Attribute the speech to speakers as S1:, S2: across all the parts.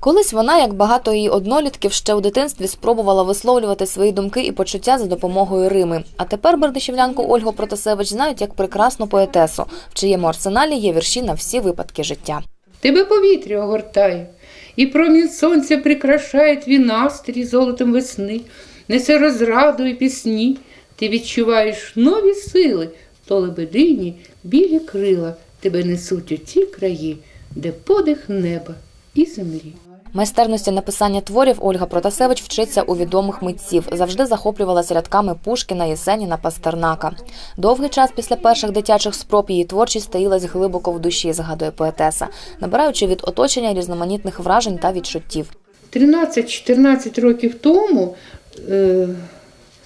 S1: Колись вона, як багато її однолітків, ще у дитинстві спробувала висловлювати свої думки і почуття за допомогою Рими. А тепер бердичівлянку Ольгу Протасевич знають як прекрасну поетесу, в чиєму арсеналі є вірші на всі випадки життя.
S2: Тебе повітря огортає, і промінь сонця прикрашає твій настрій золотом весни, несе розраду і пісні. Ти відчуваєш нові сили, то лебедині білі крила тебе несуть у ті краї, де подих неба і землі.
S1: Майстерності написання творів Ольга Протасевич вчиться у відомих митців. Завжди захоплювалася рядками Пушкіна, Єсеніна, Пастернака. Довгий час після перших дитячих спроб її творчість таїлась глибоко в душі, згадує поетеса, набираючи від оточення різноманітних вражень та відчуттів.
S2: 13-14 років тому е,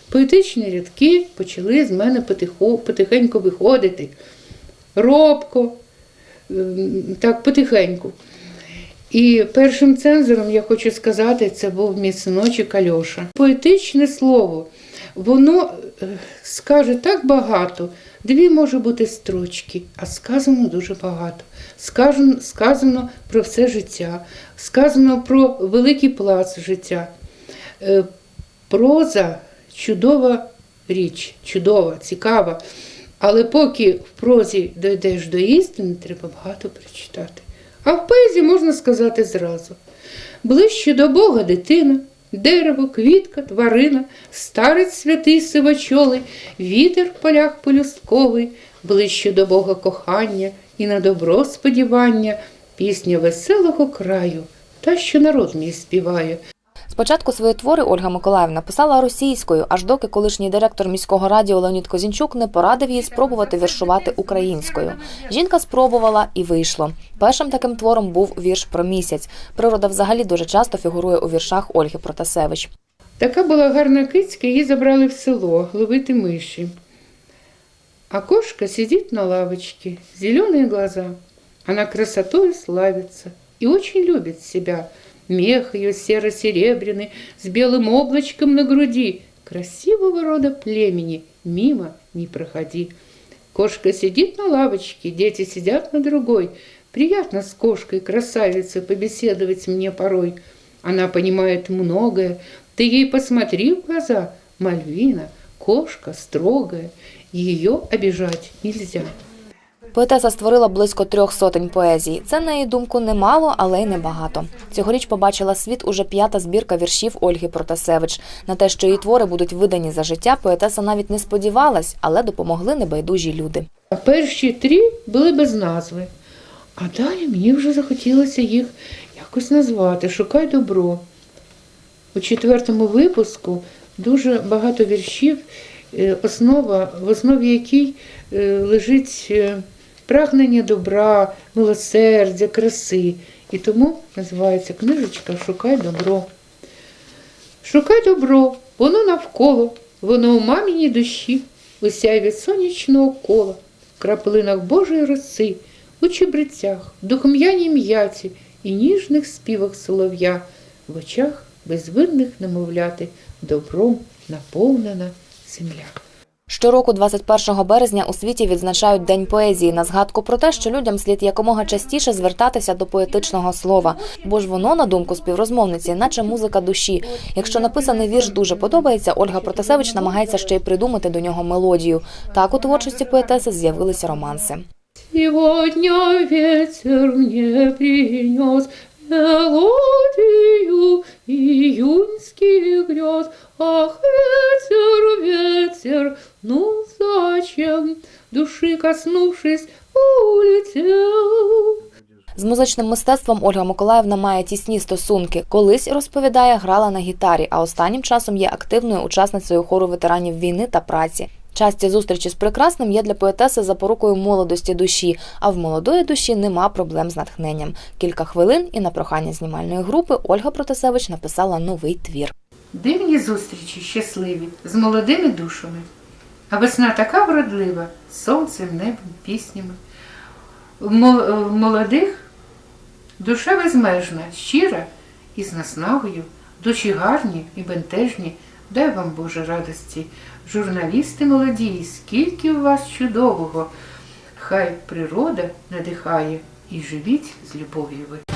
S2: поетичні рядки почали з мене потихо, потихеньку виходити. Робко, е, так, потихеньку. І першим цензором, я хочу сказати, це був мій синочок Альоша. Поетичне слово, воно е, скаже так багато, дві може бути строчки, а сказано дуже багато. Сказано, сказано про все життя, сказано про великий плац життя. Е, Проза чудова річ, чудова, цікава. Але поки в прозі дійдеш до істини, треба багато прочитати. А в поезії можна сказати зразу: ближче до Бога дитина, дерево, квітка, тварина, старець святий сивочолий, вітер в полях полюстковий, ближче до Бога кохання і на добро сподівання, пісня веселого краю, та, що народ мій співає.
S1: Спочатку свої твори Ольга Миколаївна писала російською, аж доки колишній директор міського радіо Леонід Козінчук не порадив їй спробувати віршувати українською. Жінка спробувала і вийшло. Першим таким твором був вірш про місяць. Природа взагалі дуже часто фігурує у віршах Ольги Протасевич.
S2: Така була гарна кицька, її забрали в село ловити миші. А кошка сидит на лавочке, зеленые глаза. Она красотой славится и очень любит себя. Мех ее серо-серебряный, с белым облачком на груди. Красивого рода племени, мимо не проходи. Кошка сидит на лавочке, дети сидят на другой. Приятно с кошкой, красавицей, побеседовать мне порой. Она понимает многое. Ты ей посмотри в глаза. Мальвина, кошка строгая. Ее обижать нельзя.
S1: Поетеса створила близько трьох сотень поезій. Це, на її думку, немало, але й небагато. Цьогоріч побачила світ уже п'ята збірка віршів Ольги Протасевич. На те, що її твори будуть видані за життя, поетеса навіть не сподівалась, але допомогли небайдужі люди.
S2: Перші три були без назви. А далі мені вже захотілося їх якось назвати Шукай добро. У четвертому випуску дуже багато віршів, е, основа, в основі якій е, лежить е, прагнення добра, милосердя, краси. І тому називається книжечка Шукай добро. Шукай добро, воно навколо, воно у маміній душі, у сяйві сонячного кола, в краплинах Божої роси, у чебрецях, духм'яній м'яті і ніжних співах солов'я, в очах безвинних немовляти, добром наповнена земля.
S1: Щороку, 21 березня, у світі відзначають День поезії на згадку про те, що людям слід якомога частіше звертатися до поетичного слова, бо ж воно, на думку співрозмовниці, наче музика душі. Якщо написаний вірш дуже подобається, Ольга Протасевич намагається ще й придумати до нього мелодію. Так у творчості поетеси з'явилися романси.
S2: Сегодня ветер мне принес мелодию июньских грез. Ах, ну зачем, души коснувшись, улетел?
S1: З музичним мистецтвом Ольга Миколаївна має тісні стосунки. Колись розповідає, грала на гітарі, а останнім часом є активною учасницею хору ветеранів війни та праці. Часті зустрічі з прекрасним є для поетеси запорукою молодості душі, а в молодої душі нема проблем з натхненням. Кілька хвилин і на прохання знімальної групи Ольга Протасевич написала новий твір.
S2: Дивні зустрічі щасливі з молодими душами. А весна така вродлива, сонцем, небом, піснями. В молодих душа безмежна, щира і з наснагою, душі гарні і бентежні. Дай вам Боже радості, журналісти молоді, скільки у вас чудового. Хай природа надихає і живіть з любов'ю ви.